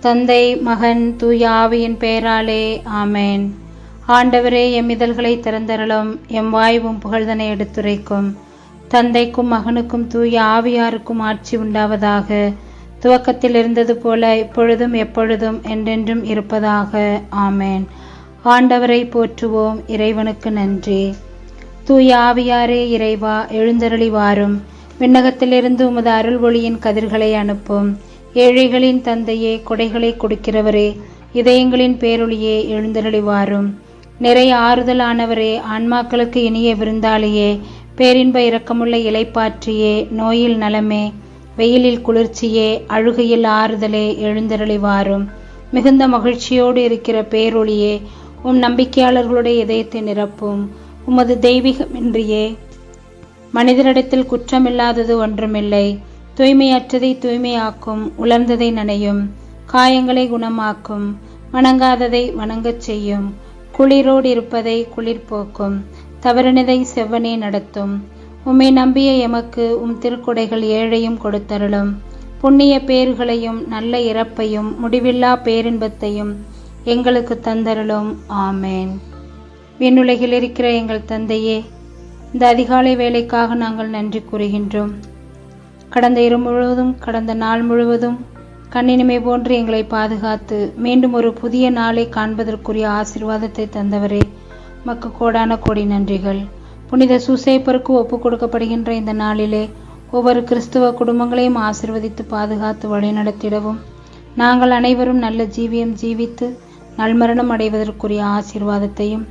தந்தை மகன் தூயாவியின் பெயராலே ஆமேன். ஆண்டவரே எம் இதழ்களை திறந்தருளும் எம் வாய்வும் புகழ்தனை எடுத்துரைக்கும். தந்தைக்கும் மகனுக்கும் தூய ஆவியாருக்கும் ஆட்சி உண்டாவதாக. துவக்கத்தில் இருந்தது போல இப்பொழுதும் எப்பொழுதும் என்றென்றும் இருப்பதாக. ஆமேன். ஆண்டவரை போற்றுவோம் இறைவனுக்கு நன்றி. தூய ஆவியாரே இறைவா எழுந்தருளி வாரும் விண்ணகத்திலிருந்து உமது அருள் ஒளியின் கதிர்களை அனுப்பும். ஏழைகளின் தந்தையே கொடைகளை கொடுக்கிறவரே இதயங்களின் பேரொளியே எழுந்தருளிவாரும். நிறைய ஆறுதலானவரே ஆன்மாக்களுக்கு இனிய விருந்தாளியே பேரின்ப இரக்கமுள்ள இலைப்பாற்றியே நோயில் நலமே வெயிலில் குளிர்ச்சியே அழுகையில் ஆறுதலே எழுந்தருளிவாரும். மிகுந்த மகிழ்ச்சியோடு இருக்கிற பேரொளியே உம் நம்பிக்கையாளர்களுடைய இதயத்தை நிரப்பும். உமது தெய்வீகமின்றியே மனிதரிடத்தில் குற்றமில்லாதது ஒன்றுமில்லை. தூய்மையற்றதை தூய்மையாக்கும் உலர்ந்ததை நனையும் காயங்களை குணமாக்கும் வணங்காததை வணங்கச் செய்யும் குளிரோடு இருப்பதை குளிர் போக்கும் தவறினதை செவ்வனே நடத்தும். உம்மை நம்பிய எமக்கு உம் திருக்குடைகள் ஏழையும் கொடுத்தருளும். புண்ணிய பேறுகளையும் நல்ல இறப்பையும் முடிவில்லா பேரின்பத்தையும் எங்களுக்கு தந்தருளும். ஆமேன். விண்ணுலகில் இருக்கிற எங்கள் தந்தையே இந்த அதிகாலை வேலைக்காக நாங்கள் நன்றி கூறுகின்றோம். கடந்த இரு முழுவதும் கடந்த நாள் முழுவதும் கண்ணினிமை போன்று எங்களை பாதுகாத்து மீண்டும் ஒரு புதிய நாளை காண்பதற்குரிய ஆசிர்வாதத்தை தந்தவரே. மக்கு கோடான கோடி நன்றிகள். புனித சூசேப்பருக்கு ஒப்பு கொடுக்கப்படுகின்ற இந்த நாளிலே ஒவ்வொரு கிறிஸ்துவ குடும்பங்களையும் ஆசிர்வதித்து பாதுகாத்து வழிநடத்திடவும் நாங்கள் அனைவரும் நல்ல ஜீவியம் ஜீவித்து நல்மரணம் அடைவதற்குரிய ஆசிர்வாதத்தையும்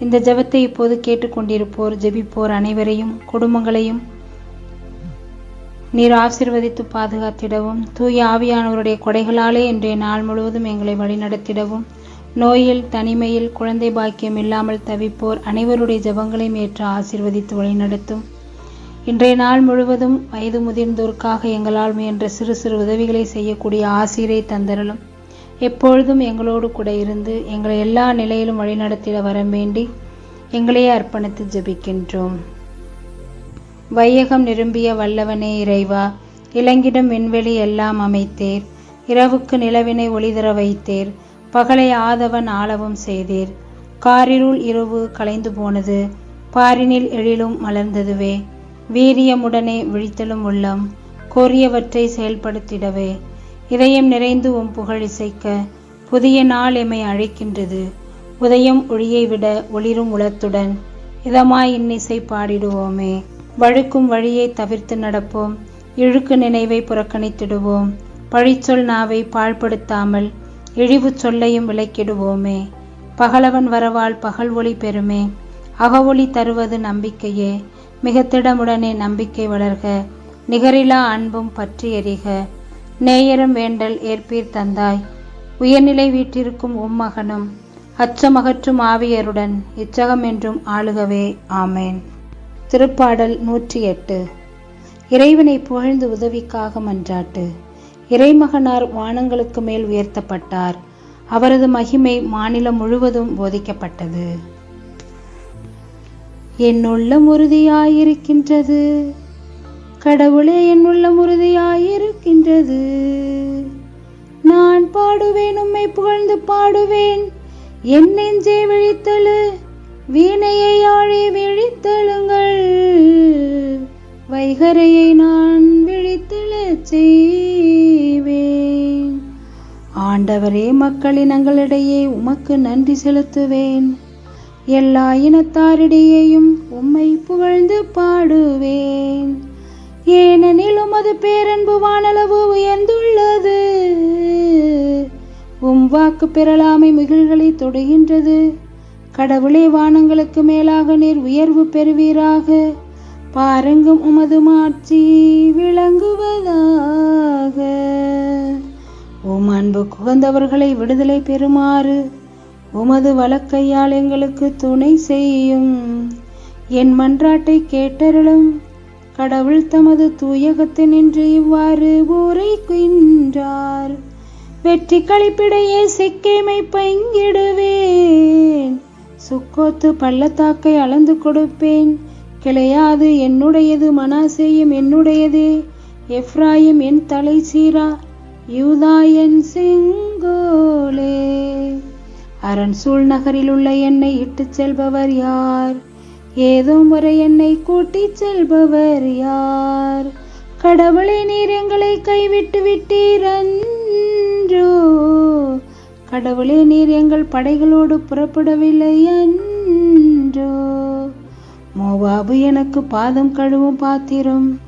இந்த ஜெபத்தை இப்போது கேட்டுக்கொண்டிருப்போர் ஜெபிப்போர் அனைவரையும் குடும்பங்களையும் நீர் ஆசிர்வதித்து பாதுகாத்திடவும். தூய ஆவியானவருடைய கொடைகளாலே இன்றைய நாள் முழுவதும் எங்களை வழிநடத்திடவும். நோயில் தனிமையில் குழந்தை பாக்கியம் இல்லாமல் தவிப்போர் அனைவருடைய ஜெபங்களையும் ஏற்று ஆசிர்வதித்து வழிநடத்தும். இன்றைய நாள் முழுவதும் வயது முதிர்ந்தோருக்காக எங்களால் முயன்ற சிறு சிறு உதவிகளை செய்யக்கூடிய ஆசிரியரை தந்தரலும் எப்பொழுதும் எங்களோடு கூட இருந்து எங்களை எல்லா நிலையிலும் வழிநடத்திட வர வேண்டி எங்களையே அர்ப்பணித்து ஜபிக்கின்றோம். வையகம் நிரும்பிய வல்லவனே இறைவா இளங்கிடம் விண்வெளி எல்லாம் அமைத்தேர். இரவுக்கு நிலவினை ஒளிதர வைத்தேர். பகலை ஆதவன் ஆளவும் செய்தீர். காரிருள் இரவு கலைந்து போனது. பாரினில் எழிலும் மலர்ந்ததுவே. வீரியமுடனே விழித்தலும் உள்ளம். கோரியவற்றை செயல்படுத்திடவே. இதயம் நிறைந்து உம் புகழ் இசைக்க புதிய நாள் எம்மை அழைக்கின்றது. உதயம் ஒளியை விட ஒளிரும் உளத்துடன் இதமாய் இன்னிசை பாடிடுவோமே. வழுக்கும் வழியை தவிர்த்து நடப்போம். இழுக்கு நினைவை புறக்கணித்திடுவோம். பழிச்சொல் நாவை பாழ்படுத்தாமல் இழிவு சொல்லையும் விலக்கிடுவோமே பகலவன் வரவால் பகல் ஒளி பெறுமே. அகவொளி தருவது நம்பிக்கையே. மிகத்திடமுடனே நம்பிக்கை வளர்க. நிகரிலா அன்பும் பற்றி எறிக நேயரும் வேண்டல் ஏற்பீர் தந்தாய். உயர்நிலை வீட்டிற்கும் உம்மகனும் அச்சமகற்றும் ஆவியருடன் இச்சகம் என்றும் ஆளுகவே. ஆமேன். திருப்பாடல் நூற்றி எட்டு இறைவனை புகழ்ந்து உதவிக்காக மன்றாட்டு. இறைமகனார் வானங்களுக்கு மேல் உயர்த்தப்பட்டார். அவரது மகிமை மாநிலம் முழுவதும் போதிக்கப்பட்டது. என் உள்ளம் உறுதியாயிருக்கின்றது. கடவுளே என் உள்ளம் உறுதியாயிருக்கின்றது. நான் பாடுவேன் உம்மை புகழ்ந்து பாடுவேன். என் நெஞ்சே விழித்தழு வீணையை ஆழி விழித்தெழுங்கள். வைகரையை நான் விழித்தெழச் செய்வேன். ஆண்டவரே மக்களினங்களிடையே உமக்கு நன்றி செலுத்துவேன். எல்லா இனத்தாரிடையேயும் உம்மை புகழ்ந்து பாடுவேன். ஏனெனில் உமது பேரன்பு வானளவு உயர்ந்துள்ளது. உம் வாக்கு பெறலாமை மிகில்களை தொடுகின்றது. கடவுளே வானங்களுக்கு மேலாக நீர் உயர்வு பெறுவீராக. பாருங்கும் உமது மாட்சி விளங்குவதாக. உம் அன்பு குகந்தவர்களை விடுதலை பெறுமாறு உமது வழக்கையால் எங்களுக்கு துணை செய்யும். என் மன்றாட்டை கேட்டருளும் கடவுள் தமது தூயகத்து நின்று இவ்வாறு குயின்றார். வெற்றி கழிப்பிடையே சிக்கேமை பங்கிடுவேன். சுக்கோத்து பள்ளத்தாக்கை அளந்து கொடுப்பேன். கிளையாது என்னுடையது மனாசேயும் என்னுடையது. எஃப்ராயும் என் தலை சீரா யூதாயன் செங்கோலே. அரண் சூழ் நகரில் உள்ள என்னை இட்டுச் செல்பவர் யார்? ஏதோ முறை என்னை கூட்டிச் செல்பவர் யார்? கடவுளை நீர் எங்களை கைவிட்டு விட்டீரன்றோ கடவுளே நீர் எங்கள் படைகளோடு புறப்படவில்லை என்றோ? மோவாபு எனக்கு பாதம் கழுவும் பாத்திரம்.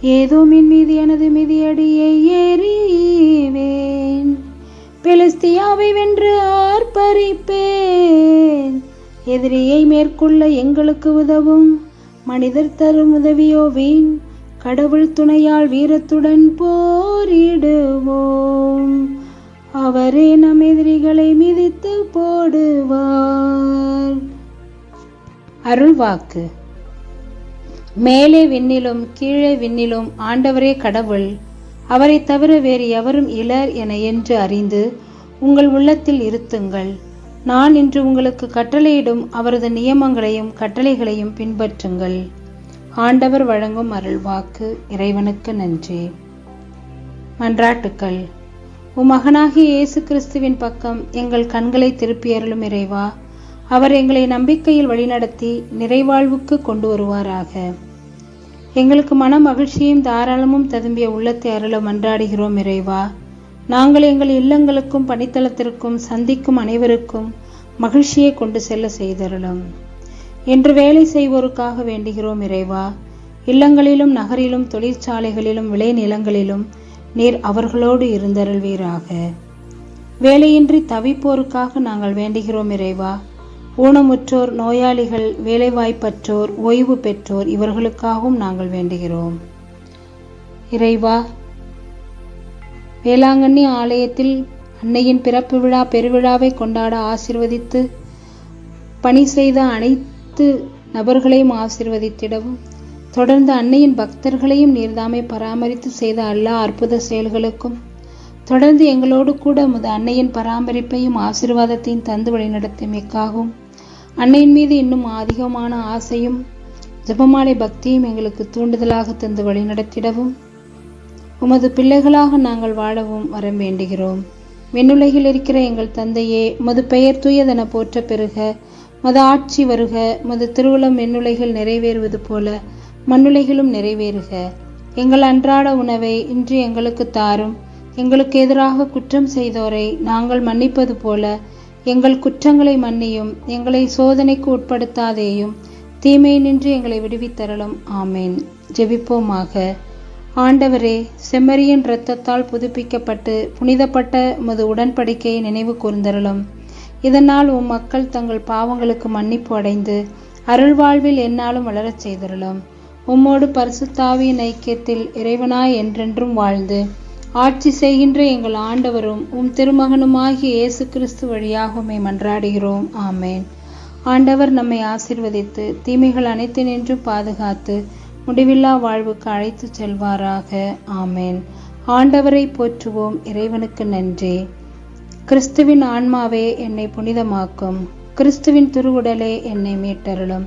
ஏதோ மின் மீது எனது மிதியடியை ஏறிவேன். பெலிஸ்தியாவை வென்று ஆர்ப்பரிப்பேன். எதிரியை மேற்கொள்ள எங்களுக்கு உதவும். மனிதர் தரும் உதவியோ வீண். கடவுள் துணையால் வீரத்துடன் போரிடுவோம். அவரே நம் எதிரிகளை மிதித்து போடுவார். அருள்வாக்கு. மேலே விண்ணிலும் கீழே விண்ணிலும் ஆண்டவரே கடவுள் அவரை தவிர வேறு எவரும் இலர் என என்று அறிந்து உங்கள் உள்ளத்தில் இருத்துங்கள். நான் இன்று உங்களுக்கு கட்டளையிடும் அவரது நியமங்களையும் கட்டளைகளையும் பின்பற்றுங்கள். ஆண்டவர் வழங்கும் அருள்வாக்கு இறைவனுக்கு நன்றி. மன்றாட்டுக்கள் உம் மகனாகிய இயேசு கிறிஸ்துவின் பக்கம் எங்கள் கண்களை திருப்பி அருளும் இறைவா. அவர் எங்களை நம்பிக்கையில் வழிநடத்தி நிறைவாழ்வுக்கு கொண்டு வருவாராக. எங்களுக்கு மன மகிழ்ச்சியும் தாராளமும் ததும்பிய உள்ளத்தை அருள மன்றாடுகிறோம் இறைவா. நாங்கள் எங்கள் இல்லங்களுக்கும் பணித்தளத்திற்கும் சந்திக்கும் அனைவருக்கும் மகிழ்ச்சியை கொண்டு செல்ல செய்தருளும். என்று வேலை செய்வோருக்காக வேண்டுகிறோம் இறைவா. இல்லங்களிலும் நகரிலும் தொழிற்சாலைகளிலும் விளைநிலங்களிலும் நீர் அவர்களோடு இருந்தருள்வீராக. வேலையின்றி தவிப்போருக்காக நாங்கள் வேண்டுகிறோம் இறைவா. ஊனமுற்றோர் நோயாளிகள் வேலைவாய்ப்பற்றோர் ஓய்வு பெற்றோர் இவர்களுக்காகவும் நாங்கள் வேண்டுகிறோம். இறைவா வேளாங்கண்ணி ஆலயத்தில் அன்னையின் பிறப்பு விழா பெருவிழாவை கொண்டாட ஆசிர்வதித்து பணி செய்த அனைத்து நபர்களையும் ஆசிர்வதித்திடவும் தொடர்ந்து அன்னையின் பக்தர்களையும் நீர்தாமை பராமரித்து செய்த எல்லா அற்புத செயல்களுக்கும் தொடர்ந்து எங்களோடு கூட முத அன்னையின் பராமரிப்பையும் ஆசீர்வாதத்தையும் தந்து வழிநடத்தியமைக்காகவும் அன்னையின் மீது இன்னும் அதிகமான ஆசையும் ஜெபமாலை பக்தியும் எங்களுக்கு தூண்டுதலாக தந்து வழிநடத்திடவும் உமது பிள்ளைகளாக நாங்கள் வாழவும் வரம் வேண்டுகிறோம். விண்ணுலகில் இருக்கிற எங்கள் தந்தையே மது பெயர் தூயதென போற்ற பெறுக மது ஆட்சி வருக மது திருவுளம் விண்ணுலகில் நிறைவேறுவது போல மண்ணுலகிலும் நிறைவேறுக. எங்கள் அன்றாட உணவை இன்று எங்களுக்கு தாரும். எங்களுக்கு எதிராக குற்றம் செய்தோரை நாங்கள் மன்னிப்பது போல எங்கள் குற்றங்களை மன்னியும் எங்களை சோதனைக்கு உட்படுத்தாதேயும் தீமை நின்று எங்களை விடுவித்தரலும். ஆமேன். ஜெபிப்போமாக. ஆண்டவரே செம்மறியின் இரத்தத்தால் புதுப்பிக்கப்பட்டு புனிதப்பட்ட உமது உடன்படிக்கையை நினைவு கூர்ந்தருளும் இதனால் உம் மக்கள் தங்கள் பாவங்களுக்கு மன்னிப்பு அடைந்து அருள்வாழ்வில் என்னாலும் வளரச் செய்தருளும் உம்மோடு பரிசுத்தாவியின் ஐக்கியத்தில் இறைவனாய் என்றென்றும் வாழ்ந்து ஆட்சி செய்கின்ற எங்கள் ஆண்டவரும் உம் திருமகனுமாகிய இயேசு கிறிஸ்து வழியாக உம்மை மன்றாடுகிறோம். ஆமேன். ஆண்டவர் நம்மை ஆசிர்வதித்து தீமைகள் அனைத்து நின்று பாதுகாத்து முடிவில்லா வாழ்வுக்கு அழைத்து செல்வாராக. ஆமேன். ஆண்டவரை போற்றுவோம். இறைவனுக்கு நன்றி. கிறிஸ்துவின் ஆன்மாவே என்னை புனிதமாக்கும். கிறிஸ்துவின் திருவுடலே என்னை மீட்டருளும்.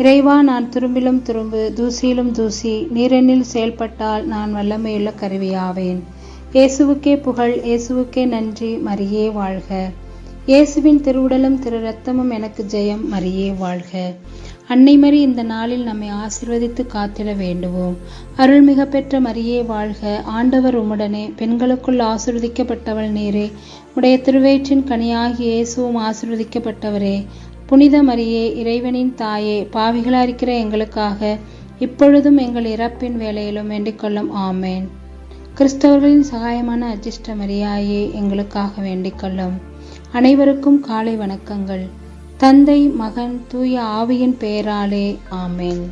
இறைவா நான் துரும்பிலும் துரும்பு தூசியிலும் தூசி நீரெண்ணில் செயல்பட்டால் நான் வல்லமையுள்ள கருவியாவேன். இயேசுவுக்கே புகழ் இயேசுவுக்கே நன்றி மரியே வாழ்க. இயேசுவின் திருவுடலும் திரு ரத்தமும் எனக்கு ஜெயம் மரியே வாழ்க. அன்னை மறி இந்த நாளில் நம்மை ஆசிர்வதித்து காத்திட வேண்டுவோம். அருள்மிக பெற்ற மரியே வாழ்க. ஆண்டவர் உம்முடனே பெண்களுக்குள் ஆசிர்வதிக்கப்பட்டவள் நீரே. உடைய திருவேற்றின் கனியாகி இயேசுவும் ஆசிர்வதிக்கப்பட்டவரே. புனித மரியே இறைவனின் தாயே பாவிகளா இருக்கிற எங்களுக்காக இப்பொழுதும் எங்கள் இறப்பின் வேலையிலும் வேண்டிக்கொள்ளும். ஆமேன். கிறிஸ்தவர்களின் சகாயமான அஜிஷ்ட மரியாயே எங்களுக்காக வேண்டிக்கொள்ளும். அனைவருக்கும் காலை வணக்கங்கள். தந்தை மகன் தூய ஆவியின் பெயராலே ஆமேன்.